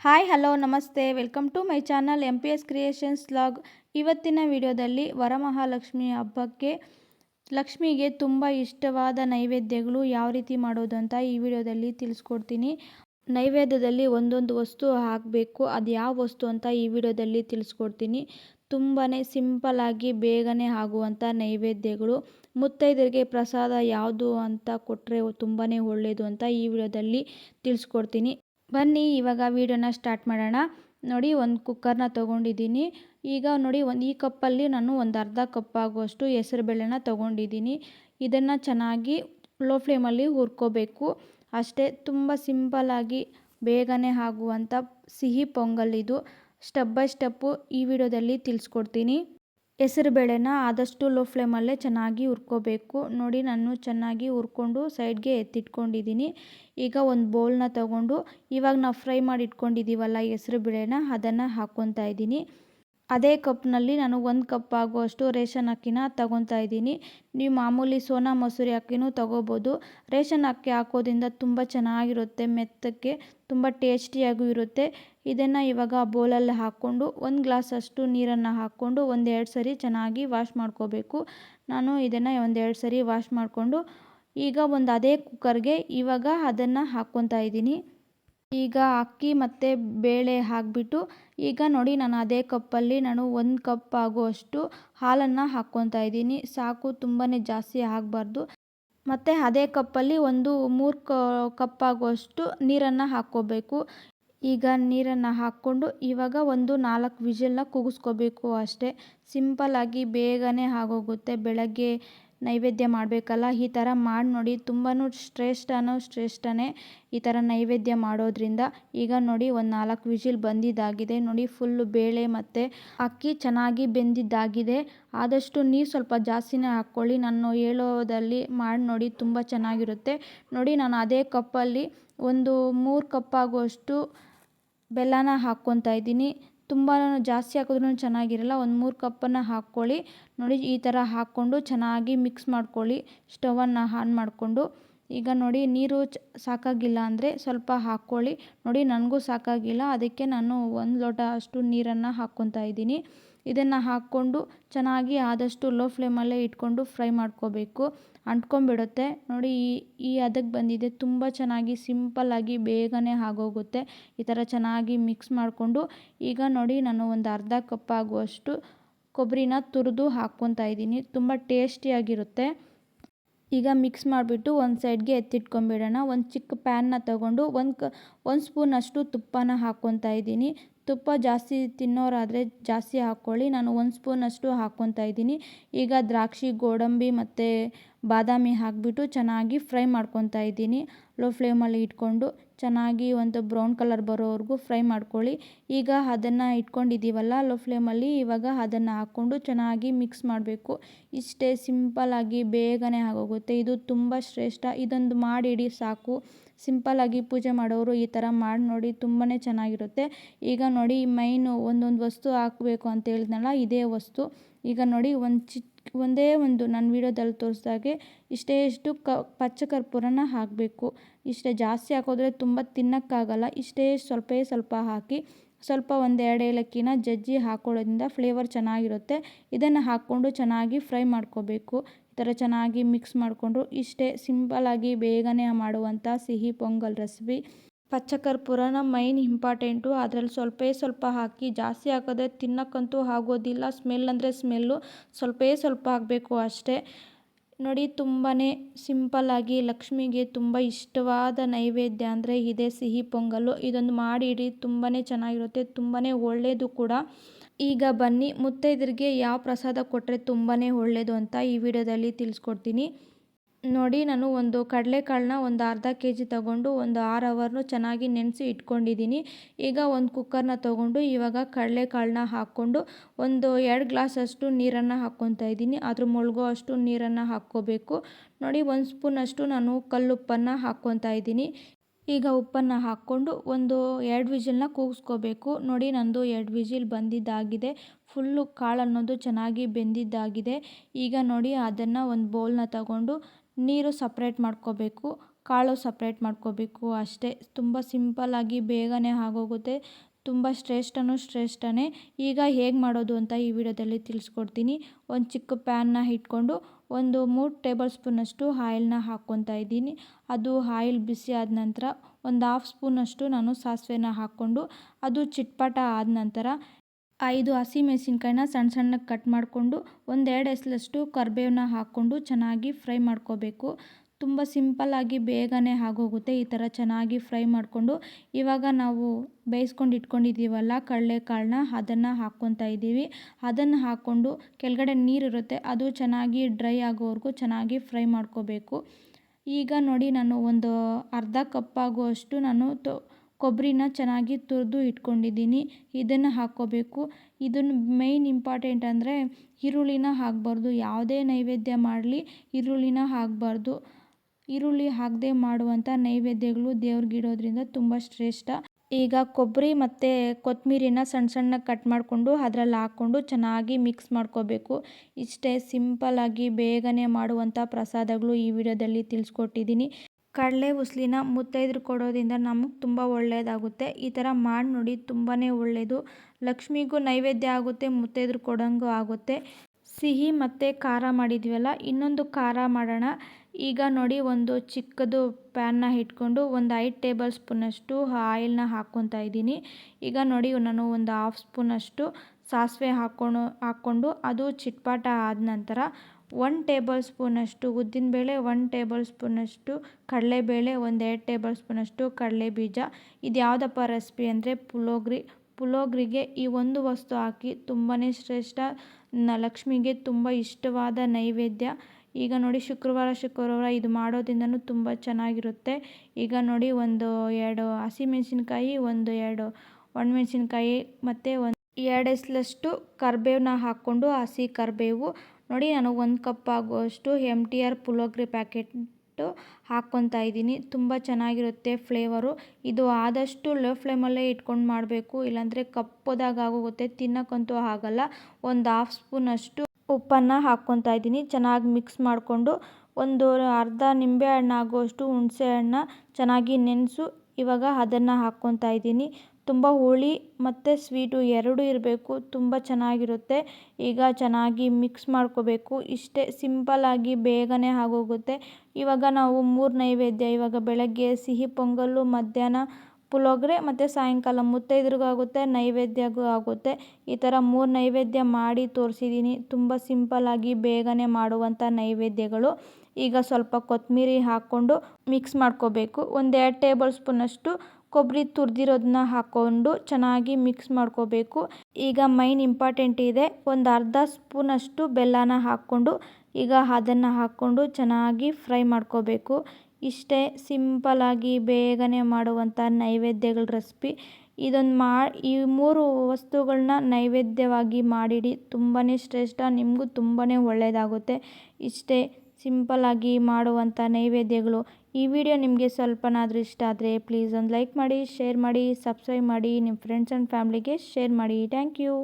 Hi, hello, ನಮಸ್ತೆ. Welcome to my channel M P S creations log. ಇವತ್ತಿನ ವಿಡಿಯೋದಲ್ಲಿ ವರಮಹಾಲಕ್ಷ್ಮಿ ಹಬ್ಬಕ್ಕೆ ಲಕ್ಷ್ಮಿಗೆ ತುಂಬ ಇಷ್ಟವಾದ ನೈವೇದ್ಯಗಳು ಯಾವ ರೀತಿ ಮಾಡೋದು ಅಂತ ಈ ವಿಡಿಯೋದಲ್ಲಿ ತಿಳಿಸ್ಕೊಡ್ತೀನಿ. ನೈವೇದ್ಯದಲ್ಲಿ ಒಂದೊಂದು ವಸ್ತು ಹಾಕಬೇಕು, ಅದು ಯಾವ ವಸ್ತು ಅಂತ ಈ ವಿಡಿಯೋದಲ್ಲಿ ತಿಳಿಸ್ಕೊಡ್ತೀನಿ. ತುಂಬಾ ಸಿಂಪಲಾಗಿ ಬೇಗನೆ ಆಗುವಂಥ ನೈವೇದ್ಯಗಳು. ಮುತ್ತೈದರಿಗೆ ಪ್ರಸಾದ ಯಾವುದು ಅಂತ ಕೊಟ್ಟರೆ ತುಂಬಾ ಒಳ್ಳೆಯದು ಅಂತ ಈ ವಿಡಿಯೋದಲ್ಲಿ ತಿಳಿಸ್ಕೊಡ್ತೀನಿ. ಬನ್ನಿ, ಇವಾಗ ವೀಡಿಯೋನ ಸ್ಟಾರ್ಟ್ ಮಾಡೋಣ. ನೋಡಿ, ಒಂದು ಕುಕ್ಕರ್ನ ತೊಗೊಂಡಿದ್ದೀನಿ. ಈಗ ನೋಡಿ, ಒಂದು ಈ ಕಪ್ಪಲ್ಲಿ ನಾನು ಒಂದು ಅರ್ಧ ಕಪ್ ಆಗುವಷ್ಟು ಹೆಸರುಬೇಳೆನ ತೊಗೊಂಡಿದ್ದೀನಿ. ಇದನ್ನು ಚೆನ್ನಾಗಿ ಲೋ ಫ್ಲೇಮಲ್ಲಿ ಹುರ್ಕೋಬೇಕು. ಅಷ್ಟೇ, ತುಂಬ ಸಿಂಪಲ್ಲಾಗಿ ಬೇಗನೆ ಆಗುವಂಥ ಸಿಹಿ ಪೊಂಗಲ್ ಇದು. ಸ್ಟೆಪ್ ಬೈ ಸ್ಟೆಪ್ಪು ಈ ವಿಡಿಯೋದಲ್ಲಿ ತಿಳಿಸ್ಕೊಡ್ತೀನಿ. ಹೆಸರುಬೇಳೆನ ಆದಷ್ಟು ಲೋ ಫ್ಲೇಮಲ್ಲೇ ಚೆನ್ನಾಗಿ ಹುರ್ಕೋಬೇಕು. ನೋಡಿ ನಾನು ಚೆನ್ನಾಗಿ ಹುರ್ಕೊಂಡು ಸೈಡ್ಗೆ ಎತ್ತಿಟ್ಕೊಂಡಿದ್ದೀನಿ ಈಗ ಒಂದು ಬೌಲ್ನ ತಗೊಂಡು ಇವಾಗ ನಾವು ಫ್ರೈ ಮಾಡಿ ಇಟ್ಕೊಂಡಿದ್ದೀವಲ್ಲ ಹೆಸರುಬೇಳೆನ ಅದನ್ನು ಹಾಕ್ಕೊತಾ ಇದ್ದೀನಿ. ಅದೇ ಕಪ್ನಲ್ಲಿ ನಾನು ಒಂದು ಕಪ್ ಆಗುವಷ್ಟು ರೇಷನ್ ಅಕ್ಕಿನ ತಗೊತಾ ಇದ್ದೀನಿ. ನೀವು ಮಾಮೂಲಿ ಸೋನಾ ಮಸೂರಿ ಅಕ್ಕಿನೂ ತಗೋಬೋದು. ರೇಷನ್ ಅಕ್ಕಿ ಹಾಕೋದ್ರಿಂದ ತುಂಬ ಚೆನ್ನಾಗಿರುತ್ತೆ, ಮೆತ್ತಕ್ಕೆ ತುಂಬ ಟೇಸ್ಟಿಯಾಗೂ ಇರುತ್ತೆ. ಇದನ್ನು ಇವಾಗ ಬೌಲಲ್ಲಿ ಹಾಕ್ಕೊಂಡು ಒಂದು ಗ್ಲಾಸ್ ಅಷ್ಟು ನೀರನ್ನು ಹಾಕ್ಕೊಂಡು ಒಂದೆರಡು ಸರಿ ಚೆನ್ನಾಗಿ ವಾಶ್ ಮಾಡ್ಕೋಬೇಕು. ನಾನು ಇದನ್ನು ಒಂದೆರಡು ಸರಿ ವಾಶ್ ಮಾಡಿಕೊಂಡು ಈಗ ಒಂದು ಅದೇ ಕುಕ್ಕರ್ಗೆ ಇವಾಗ ಅದನ್ನು ಹಾಕ್ಕೊತಾ ಇದ್ದೀನಿ. ಈಗ ಅಕ್ಕಿ ಮತ್ತು ಬೇಳೆ ಹಾಕಿಬಿಟ್ಟು ಈಗ ನೋಡಿ ನಾನು ಅದೇ ಕಪ್ಪಲ್ಲಿ ನಾನು ಒಂದು ಕಪ್ ಆಗುವಷ್ಟು ಹಾಲನ್ನು ಹಾಕ್ಕೊತಾ ಇದ್ದೀನಿ. ಸಾಕು ತುಂಬಾ ಜಾಸ್ತಿ ಆಗಬಾರ್ದು. ಮತ್ತು ಅದೇ ಕಪ್ಪಲ್ಲಿ ಒಂದು ಮೂರು ಕಪ್ ಆಗುವಷ್ಟು ನೀರನ್ನು ಹಾಕ್ಕೋಬೇಕು. ಈಗ ನೀರನ್ನು ಹಾಕ್ಕೊಂಡು ಇವಾಗ ಒಂದು ನಾಲ್ಕು ವಿಷಲ್ನ ಕೂಗಿಸ್ಕೋಬೇಕು ಅಷ್ಟೇ. ಸಿಂಪಲ್ಲಾಗಿ ಬೇಗನೆ ಆಗೋಗುತ್ತೆ. ಬೆಳಗ್ಗೆ ನೈವೇದ್ಯ ಮಾಡಬೇಕಲ್ಲ? ಈ ಥರ ಮಾಡಿ ನೋಡಿ ತುಂಬಾ ಶ್ರೇಷ್ಠನೋ ಶ್ರೇಷ್ಠನೇ ಈ ಥರ ನೈವೇದ್ಯ ಮಾಡೋದ್ರಿಂದ. ಈಗ ನೋಡಿ, ಒಂದು ನಾಲ್ಕು ವಿಜಿಲ್ ಬಂದಿದ್ದಾಗಿದೆ. ನೋಡಿ, ಫುಲ್ಲು ಬೇಳೆ ಮತ್ತು ಅಕ್ಕಿ ಚೆನ್ನಾಗಿ ಬೆಂದಿದ್ದಾಗಿದೆ. ಆದಷ್ಟು ನೀರು ಸ್ವಲ್ಪ ಜಾಸ್ತಿನೇ ಹಾಕ್ಕೊಳ್ಳಿ. ನಾನು ಹೇಳೋದಲ್ಲಿ ಮಾಡಿ ನೋಡಿ, ತುಂಬ ಚೆನ್ನಾಗಿರುತ್ತೆ. ನೋಡಿ, ನಾನು ಅದೇ ಕಪ್ಪಲ್ಲಿ ಒಂದು ಮೂರು ಕಪ್ ಆಗುವಷ್ಟು ಬೆಲ್ಲನ ಹಾಕ್ಕೊತಾ ಇದ್ದೀನಿ. ತುಂಬ ಜಾಸ್ತಿ ಹಾಕಿದ್ರೂ ಚೆನ್ನಾಗಿರಲ್ಲ. ಒಂದು ಮೂರು ಕಪ್ಪನ್ನು ಹಾಕ್ಕೊಳ್ಳಿ. ನೋಡಿ, ಈ ಥರ ಹಾಕ್ಕೊಂಡು ಚೆನ್ನಾಗಿ ಮಿಕ್ಸ್ ಮಾಡ್ಕೊಳ್ಳಿ. ಸ್ಟವನ್ನು ಆನ್ ಮಾಡಿಕೊಂಡು. ಈಗ ನೋಡಿ, ನೀರು ಚ, ಸಾಕಾಗಿಲ್ಲ ಅಂದರೆ ಸ್ವಲ್ಪ ಹಾಕ್ಕೊಳ್ಳಿ. ನೋಡಿ, ನನಗೂ ಸಾಕಾಗಿಲ್ಲ. ಅದಕ್ಕೆ ನಾನು ಒಂದು ಲೋಟ ಅಷ್ಟು ನೀರನ್ನು ಹಾಕ್ಕೊತಾ ಇದ್ದೀನಿ. ಇದನ್ನು ಹಾಕ್ಕೊಂಡು ಚೆನ್ನಾಗಿ ಆದಷ್ಟು ಲೋ ಫ್ಲೇಮಲ್ಲೇ ಇಟ್ಕೊಂಡು ಫ್ರೈ ಮಾಡ್ಕೋಬೇಕು. ಅಂಟ್ಕೊಂಡ್ಬಿಡುತ್ತೆ. ನೋಡಿ, ಈ ಈ ಅದಕ್ಕೆ ಬಂದಿದೆ. ತುಂಬ ಚೆನ್ನಾಗಿ ಸಿಂಪಲ್ಲಾಗಿ ಬೇಗನೆ ಆಗೋಗುತ್ತೆ. ಈ ಥರ ಚೆನ್ನಾಗಿ ಮಿಕ್ಸ್ ಮಾಡಿಕೊಂಡು. ಈಗ ನೋಡಿ, ನಾನು ಒಂದು ಅರ್ಧ ಕಪ್ ಆಗುವಷ್ಟು ಕೊಬ್ಬರಿನ ತುರಿದು ಹಾಕ್ಕೊತಾ ಇದ್ದೀನಿ. ತುಂಬ ಟೇಸ್ಟಿಯಾಗಿರುತ್ತೆ ಈಗ ಮಿಕ್ಸ್ ಮಾಡಿಬಿಟ್ಟು ಒಂದು ಸೈಡ್ಗೆ ಎತ್ತಿಟ್ಕೊಂಬಿಡೋಣ ಒಂದು ಚಿಕ್ಕ ಪ್ಯಾನ್ನ ತಗೊಂಡು ಒಂದು ಕ, ಒಂದು ಸ್ಪೂನಷ್ಟು ತುಪ್ಪನ ಹಾಕ್ಕೊತಾ ಇದ್ದೀನಿ. ತುಪ್ಪ ಜಾಸ್ತಿ ತಿನ್ನೋರಾದರೆ ಜಾಸ್ತಿ ಹಾಕ್ಕೊಳ್ಳಿ. ನಾನು ಒಂದು ಸ್ಪೂನಷ್ಟು ಹಾಕ್ಕೊತಾ ಇದ್ದೀನಿ. ಈಗ ದ್ರಾಕ್ಷಿ, ಗೋಡಂಬಿ ಮತ್ತು ಬಾದಾಮಿ ಹಾಕಿಬಿಟ್ಟು ಚೆನ್ನಾಗಿ ಫ್ರೈ ಮಾಡ್ಕೊತಾ ಇದ್ದೀನಿ. ಲೋ ಫ್ಲೇಮಲ್ಲಿ ಇಟ್ಕೊಂಡು ಚೆನ್ನಾಗಿ ಒಂದು ಬ್ರೌನ್ ಕಲರ್ ಬರೋವರೆಗೂ ಫ್ರೈ ಮಾಡ್ಕೊಳ್ಳಿ. ಈಗ ಅದನ್ನು ಇಟ್ಕೊಂಡಿದ್ದೀವಲ್ಲ, ಲೋ ಫ್ಲೇಮಲ್ಲಿ ಇವಾಗ ಅದನ್ನು ಹಾಕ್ಕೊಂಡು ಚೆನ್ನಾಗಿ ಮಿಕ್ಸ್ ಮಾಡಬೇಕು. ಇಷ್ಟೇ ಸಿಂಪಲ್ಲಾಗಿ ಬೇಗನೆ ಆಗೋಗುತ್ತೆ. ಇದು ತುಂಬ ಶ್ರೇಷ್ಠ. ಇದೊಂದು ಮಾಡಿಡಿ ಸಾಕು. ಸಿಂಪಲ್ಲಾಗಿ ಪೂಜೆ ಮಾಡೋರು ಈ ಥರ ಮಾಡಿ ನೋಡಿ ತುಂಬಾ ಚೆನ್ನಾಗಿರುತ್ತೆ. ಈಗ ನೋಡಿ, ಮೈನು ಒಂದೊಂದು ವಸ್ತು ಹಾಕಬೇಕು ಅಂತ ಹೇಳಿದ್ನಲ್ಲ, ಇದೇ ವಸ್ತು. ಈಗ ನೋಡಿ, ಒಂದು ಚಿಕ್ಕ ಒಂದೇ ಒಂದು ನನ್ನ ವೀಡಿಯೋದಲ್ಲಿ ತೋರಿಸ್ದಾಗೆ ಇಷ್ಟೇ ಇಷ್ಟು ಕ, ಪಚ್ಚ ಕರ್ಪೂರನ ಹಾಕಬೇಕು. ಇಷ್ಟೇ ಜಾಸ್ತಿ ಹಾಕೋದ್ರೆ ತುಂಬ ತಿನ್ನೋಕ್ಕಾಗಲ್ಲ, ಇಷ್ಟೇ ಸ್ವಲ್ಪೇ ಸ್ವಲ್ಪ ಹಾಕಿ ಸ್ವಲ್ಪ ಒಂದೆರಡು ಏಲಕ್ಕಿನ ಜಜ್ಜಿ ಹಾಕೊಳ್ಳೋದ್ರಿಂದ ಫ್ಲೇವರ್ ಚೆನ್ನಾಗಿರುತ್ತೆ. ಇದನ್ನು ಹಾಕ್ಕೊಂಡು ಚೆನ್ನಾಗಿ ಫ್ರೈ ಮಾಡ್ಕೋಬೇಕು. ಈ ಥರ ಚೆನ್ನಾಗಿ ಮಿಕ್ಸ್ ಮಾಡಿಕೊಂಡ್ರು. ಇಷ್ಟೇ ಸಿಂಪಲ್ಲಾಗಿ ಬೇಗನೆ ಮಾಡುವಂಥ ಸಿಹಿ ಪೊಂಗಲ್ ರೆಸಿಪಿ ಪಚ್ಚ ಕರ್ಪೂರನ ಮೈನ್ ಇಂಪಾರ್ಟೆಂಟು ಅದರಲ್ಲಿ ಸ್ವಲ್ಪೇ ಸ್ವಲ್ಪ ಹಾಕಿ ಜಾಸ್ತಿ ಹಾಕಿದ್ರೆ ತಿನ್ನೋಕ್ಕಂತೂ ಆಗೋದಿಲ್ಲ. ಸ್ಮೆಲ್ ಅಂದರೆ ಸ್ಮೆಲ್ಲು ಸ್ವಲ್ಪೇ ಸ್ವಲ್ಪ ಹಾಕಬೇಕು ಅಷ್ಟೇ. ನೋಡಿ ತುಂಬಾ ಸಿಂಪಲ್ಲಾಗಿ ಲಕ್ಷ್ಮಿಗೆ ತುಂಬ ಇಷ್ಟವಾದ ನೈವೇದ್ಯ ಅಂದರೆ ಇದೆ ಸಿಹಿ ಪೊಂಗಲ್ಲು ಇದೊಂದು ಮಾಡಿಡಿ ತುಂಬಾ ಚೆನ್ನಾಗಿರುತ್ತೆ ತುಂಬಾ ಒಳ್ಳೆಯದು ಕೂಡ. ಈಗ ಬನ್ನಿ ಮುತ್ತೈದರಿಗೆ ಯಾವ ಪ್ರಸಾದ ಕೊಟ್ಟರೆ ತುಂಬಾ ಒಳ್ಳೆಯದು ಅಂತ ಈ ವಿಡಿಯೋದಲ್ಲಿ ತಿಳಿಸ್ಕೊಡ್ತೀನಿ. ನೋಡಿ, ನಾನು ಒಂದು ಕಡಲೆಕಾಳನ್ನ ಒಂದು ಅರ್ಧ ಕೆ ಜಿ ತಗೊಂಡು ಒಂದು ಆರು ಅವರ್ನು ಚೆನ್ನಾಗಿ ನೆನೆಸಿ ಇಟ್ಕೊಂಡಿದ್ದೀನಿ. ಈಗ ಒಂದು ಕುಕ್ಕರ್ನ ತೊಗೊಂಡು ಇವಾಗ ಕಡಲೆಕಾಳನ್ನ ಹಾಕ್ಕೊಂಡು ಒಂದು ಎರಡು ಗ್ಲಾಸ್ ಅಷ್ಟು ನೀರನ್ನು ಹಾಕ್ಕೊತಾ ಇದ್ದೀನಿ. ಅದ್ರ ಮುಳುಗೋ ಅಷ್ಟು ನೀರನ್ನು ಹಾಕ್ಕೋಬೇಕು. ನೋಡಿ, ಒಂದು ಸ್ಪೂನಷ್ಟು ನಾನು ಕಲ್ಲುಪ್ಪನ್ನು ಹಾಕ್ಕೊತಾ ಇದ್ದೀನಿ. ಈಗ ಉಪ್ಪನ್ನು ಹಾಕ್ಕೊಂಡು ಒಂದು ಎರಡು ವಿಜಿಲ್ನ ಕೂಗಿಸ್ಕೋಬೇಕು. ನೋಡಿ ನಂದು ಎರಡು ವಿಜಿಲ್ ಬಂದಿದ್ದಾಗಿದೆ. ಫುಲ್ಲು ಕಾಳು ಅನ್ನೋದು ಚೆನ್ನಾಗಿ ಬೆಂದಿದ್ದಾಗಿದೆ. ಈಗ ನೋಡಿ ಅದನ್ನು ಒಂದು ಬೌಲ್ನ ತಗೊಂಡು ನೀರು ಸಪ್ರೇಟ್ ಮಾಡ್ಕೋಬೇಕು. ಕಾಳು ಸಪ್ರೇಟ್ ಮಾಡ್ಕೋಬೇಕು ಅಷ್ಟೇ. ತುಂಬ ಸಿಂಪಲ್ಲಾಗಿ ಬೇಗನೆ ಆಗೋಗುತ್ತೆ. ತುಂಬ ಶ್ರೇಷ್ಠನೂ ಶ್ರೇಷ್ಠನೇ. ಈಗ ಹೇಗೆ ಮಾಡೋದು ಅಂತ ಈ ವಿಡಿಯೋದಲ್ಲಿ ತಿಳಿಸ್ಕೊಡ್ತೀನಿ. ಒಂದು ಚಿಕ್ಕ ಪ್ಯಾನ್ನ ಇಟ್ಕೊಂಡು ಒಂದು ಮೂರು ಟೇಬಲ್ ಸ್ಪೂನಷ್ಟು ಆಯಿಲ್ನ ಹಾಕ್ಕೊತಾ ಇದ್ದೀನಿ. ಅದು ಆಯಿಲ್ ಬಿಸಿ ಆದ ನಂತರ ಒಂದು ಹಾಫ್ ಸ್ಪೂನಷ್ಟು ನಾನು ಸಾಸಿವೆನ ಹಾಕ್ಕೊಂಡು ಅದು ಚಿಟ್ಪಟ ಆದ ನಂತರ ಐದು ಹಸಿಮೆಣಸಿನ್ಕಾಯಿನ ಸಣ್ಣ ಸಣ್ಣಗೆ ಕಟ್ ಮಾಡಿಕೊಂಡು ಒಂದೆರಡು ಎಸಲಷ್ಟು ಕರಿಬೇವನ್ನ ಹಾಕ್ಕೊಂಡು ಚೆನ್ನಾಗಿ ಫ್ರೈ ಮಾಡ್ಕೋಬೇಕು. ತುಂಬ ಸಿಂಪಲ್ಲಾಗಿ ಬೇಗನೆ ಆಗೋಗುತ್ತೆ. ಈ ಥರ ಚೆನ್ನಾಗಿ ಫ್ರೈ ಮಾಡಿಕೊಂಡು ಇವಾಗ ನಾವು ಬೇಯಿಸ್ಕೊಂಡು ಇಟ್ಕೊಂಡಿದ್ದೀವಲ್ಲ ಕಡಲೆಕಾಳನ್ನ ಅದನ್ನು ಹಾಕ್ಕೊತಾ ಇದ್ದೀವಿ. ಅದನ್ನು ಹಾಕ್ಕೊಂಡು ಕೆಳಗಡೆ ನೀರಿರುತ್ತೆ ಅದು ಚೆನ್ನಾಗಿ ಡ್ರೈ ಆಗೋವರೆಗೂ ಚೆನ್ನಾಗಿ ಫ್ರೈ ಮಾಡ್ಕೋಬೇಕು. ಈಗ ನೋಡಿ ನಾನು ಒಂದು ಅರ್ಧ ಕಪ್ ಆಗುವಷ್ಟು ನಾನು ತೊ, ಕೊಬ್ಬರಿನ ಚೆನ್ನಾಗಿ ತುರಿದು ಇಟ್ಕೊಂಡಿದ್ದೀನಿ. ಇದನ್ನು ಹಾಕ್ಕೋಬೇಕು. ಇದನ್ನು ಮೇಯ್ನ್ ಇಂಪಾರ್ಟೆಂಟ್ ಅಂದರೆ, ಈರುಳ್ಳಿನ ಹಾಕಬಾರ್ದು. ಯಾವುದೇ ನೈವೇದ್ಯ ಮಾಡಲಿ, ಈರುಳ್ಳಿನ ಹಾಕಬಾರ್ದು. ಈರುಳ್ಳಿ ಹಾಕದೆ ಮಾಡುವಂಥ ನೈವೇದ್ಯಗಳು ದೇವ್ರಿಗಿಡೋದ್ರಿಂದ ತುಂಬ ಶ್ರೇಷ್ಠ. ಈಗ ಕೊಬ್ಬರಿ ಮತ್ತು ಕೊತ್ತಂಬರಿನ ಸಣ್ಣ ಸಣ್ಣ ಕಟ್ ಮಾಡಿಕೊಂಡು ಅದರಲ್ಲಿ ಹಾಕ್ಕೊಂಡು ಚೆನ್ನಾಗಿ ಮಿಕ್ಸ್ ಮಾಡ್ಕೋಬೇಕು. ಇಷ್ಟೇ ಸಿಂಪಲ್ಲಾಗಿ ಬೇಗನೆ ಮಾಡುವಂಥ ಪ್ರಸಾದಗಳು ಈ ವಿಡಿಯೋದಲ್ಲಿ ತಿಳಿಸ್ಕೊಟ್ಟಿದ್ದೀನಿ ಕಡಲೆ ಉಸ್ಲಿನ ಮುತ್ತೈದ್ರು ಕೊಡೋದ್ರಿಂದ ನಮಗೆ ತುಂಬ ಒಳ್ಳೆಯದಾಗುತ್ತೆ ಈ ಥರ ಮಾಡಿ ನೋಡಿ ತುಂಬಾ ಒಳ್ಳೆಯದು ಲಕ್ಷ್ಮಿಗೂ ನೈವೇದ್ಯ ಆಗುತ್ತೆ, ಮುತ್ತೈದ್ರು ಕೊಡೋಂಗೂ ಆಗುತ್ತೆ. ಸಿಹಿ ಮತ್ತು ಖಾರ ಮಾಡಿದ್ವಲ್ಲ, ಇನ್ನೊಂದು ಖಾರ ಮಾಡೋಣ. ಈಗ ನೋಡಿ ಒಂದು ಚಿಕ್ಕದು ಪ್ಯಾನ್ನ ಇಟ್ಕೊಂಡು ಒಂದು ಐದು ಟೇಬಲ್ ಸ್ಪೂನಷ್ಟು ಆಯಿಲ್ನ ಹಾಕ್ಕೊತಾ ಇದ್ದೀನಿ. ಈಗ ನೋಡಿ ನಾನು ಒಂದು ಹಾಫ್ ಸ್ಪೂನಷ್ಟು ಸಾಸಿವೆ ಹಾಕ್ಕೊಂಡು ಹಾಕ್ಕೊಂಡು ಅದು ಚಿಟ್ಪಾಟ ಆದ ನಂತರ ಒನ್ ಟೇಬಲ್ ಸ್ಪೂನಷ್ಟು ಉದ್ದಿನಬೇಳೆ ಒನ್ ಟೇಬಲ್ ಸ್ಪೂನಷ್ಟು ಕಡಲೆಬೇಳೆ ಎರಡು ಟೇಬಲ್ ಸ್ಪೂನಷ್ಟು ಕಡಲೆ ಬೀಜ ಇದು ಯಾವುದಪ್ಪ ರೆಸಿಪಿ ಅಂದರೆ ಪುಳೋಗ್ರಿ. ಪುಳೋಗ್ರಿಗೆ ಈ ಒಂದು ವಸ್ತು ಹಾಕಿ ತುಂಬಾ ಶ್ರೇಷ್ಠ ಲಕ್ಷ್ಮಿಗೆ ತುಂಬ ಇಷ್ಟವಾದ ನೈವೇದ್ಯ. ಈಗ ನೋಡಿ ಶುಕ್ರವಾರ ಶುಕ್ರವಾರ ಇದು ಮಾಡೋದ್ರಿಂದನೂ ತುಂಬ ಚೆನ್ನಾಗಿರುತ್ತೆ. ಈಗ ನೋಡಿ ಒಂದು ಎರಡು ಹಸಿಮೆಣಸಿನ್ಕಾಯಿ, ಒಂದು ಎರಡು ಒಣಮೆಣ್ಸಿನ್ಕಾಯಿ ಮತ್ತು ಒಂದು ಎರಡು ಎಸ್ಲಷ್ಟು ಕರಿಬೇವನ್ನ ಹಾಕ್ಕೊಂಡು ಹಸಿ ಕರಿಬೇವು. ನೋಡಿ ನಾನು ಒಂದು ಕಪ್ ಆಗುವಷ್ಟು M T R puliyogare packet ಹಾಕ್ಕೊತಾ ಇದ್ದೀನಿ. ತುಂಬ ಚೆನ್ನಾಗಿರುತ್ತೆ ಫ್ಲೇವರು. ಇದು ಆದಷ್ಟು ಲೋ ಫ್ಲೇಮಲ್ಲೇ ಇಟ್ಕೊಂಡು ಮಾಡಬೇಕು. ಇಲ್ಲಾಂದರೆ ಕಪ್ಪದಾಗ ಆಗೋಗುತ್ತೆ. ತಿನ್ನೋಕ್ಕಂತೂ ಆಗಲ್ಲ. ಒಂದು ಹಾಫ್ ಸ್ಪೂನಷ್ಟು ಉಪ್ಪನ್ನು ಹಾಕ್ಕೊತಾ ಇದ್ದೀನಿ. ಚೆನ್ನಾಗಿ ಮಿಕ್ಸ್ ಮಾಡಿಕೊಂಡು ಒಂದು ಅರ್ಧ ನಿಂಬೆ ಹಣ್ಣು ಆಗುವಷ್ಟು ಹುಣಸೆ ಹಣ್ಣು ಚೆನ್ನಾಗಿ ನೆನೆಸು. ಇವಾಗ ಅದನ್ನು ಹಾಕ್ಕೊತಾ ಇದ್ದೀನಿ. ತುಂಬ ಹುಳಿ ಮತ್ತು ಸ್ವೀಟು ಎರಡೂ ಇರಬೇಕು. ತುಂಬ ಚೆನ್ನಾಗಿರುತ್ತೆ. ಈಗ ಚೆನ್ನಾಗಿ ಮಿಕ್ಸ್ ಮಾಡ್ಕೋಬೇಕು. ಇಷ್ಟೇ ಸಿಂಪಲ್ಲಾಗಿ ಬೇಗನೆ ಆಗೋಗುತ್ತೆ. ಇವಾಗ ನಾವು ಮೂರು ನೈವೇದ್ಯ ಇವಾಗ ಬೆಳಗ್ಗೆ ಸಿಹಿ ಪೊಂಗಲ್ಲು ಮಧ್ಯಾಹ್ನ ಪುಳೋಗ್ರೆ ಮತ್ತು ಸಾಯಂಕಾಲ ಮುತ್ತೈದ್ರಿಗೂ ಆಗುತ್ತೆ ನೈವೇದ್ಯಕ್ಕೂ ಆಗುತ್ತೆ. ಈ ಥರ ಮೂರು ನೈವೇದ್ಯ ಮಾಡಿ ತೋರಿಸಿದ್ದೀನಿ ತುಂಬ ಸಿಂಪಲ್ಲಾಗಿ ಬೇಗನೆ ಮಾಡುವಂಥ ನೈವೇದ್ಯಗಳು. ಈಗ ಸ್ವಲ್ಪ ಕೊತ್ತಂಬರಿ ಹಾಕ್ಕೊಂಡು ಮಿಕ್ಸ್ ಮಾಡ್ಕೋಬೇಕು. ಒಂದೆರಡು ಟೇಬಲ್ ಸ್ಪೂನಷ್ಟು ಕೊಬ್ಬರಿ ತುರಿದಿರೋದನ್ನ ಹಾಕ್ಕೊಂಡು ಚೆನ್ನಾಗಿ ಮಿಕ್ಸ್ ಮಾಡ್ಕೋಬೇಕು. ಈಗ ಮೈನ್ ಇಂಪಾರ್ಟೆಂಟ್ ಇದೆ. ಒಂದು ಅರ್ಧ ಸ್ಪೂನಷ್ಟು ಬೆಲ್ಲನ ಹಾಕ್ಕೊಂಡು ಈಗ ಅದನ್ನು ಹಾಕ್ಕೊಂಡು ಚೆನ್ನಾಗಿ ಫ್ರೈ ಮಾಡ್ಕೋಬೇಕು. ಇಷ್ಟೇ ಸಿಂಪಲ್ಲಾಗಿ ಬೇಗನೆ ಮಾಡುವಂಥ ನೈವೇದ್ಯಗಳ ರೆಸಿಪಿ. ಇದೊಂದು ಮಾ, ಈ ಮೂರು ವಸ್ತುಗಳನ್ನ ನೈವೇದ್ಯವಾಗಿ ಮಾಡಿಡಿ ತುಂಬಾ ಶ್ರೇಷ್ಠ, ನಿಮಗೂ ತುಂಬಾ ಒಳ್ಳೆಯದಾಗುತ್ತೆ ಇಷ್ಟೇ ಸಿಂಪಲ್ಲಾಗಿ ಮಾಡುವಂಥ ನೈವೇದ್ಯಗಳು. ಈ ವಿಡಿಯೋ ನಿಮಗೆ ಸ್ವಲ್ಪನಾದರೂ ಇಷ್ಟ ಆದರೆ ಪ್ಲೀಸ್ ಒಂದು ಲೈಕ್ ಮಾಡಿ ಶೇರ್ ಮಾಡಿ ಸಬ್ಸ್ಕ್ರೈಬ್ ಮಾಡಿ ನಿಮ್ಮ ಫ್ರೆಂಡ್ಸ್ ಆ್ಯಂಡ್ ಫ್ಯಾಮ್ಲಿಗೆ ಶೇರ್ ಮಾಡಿ. Thank you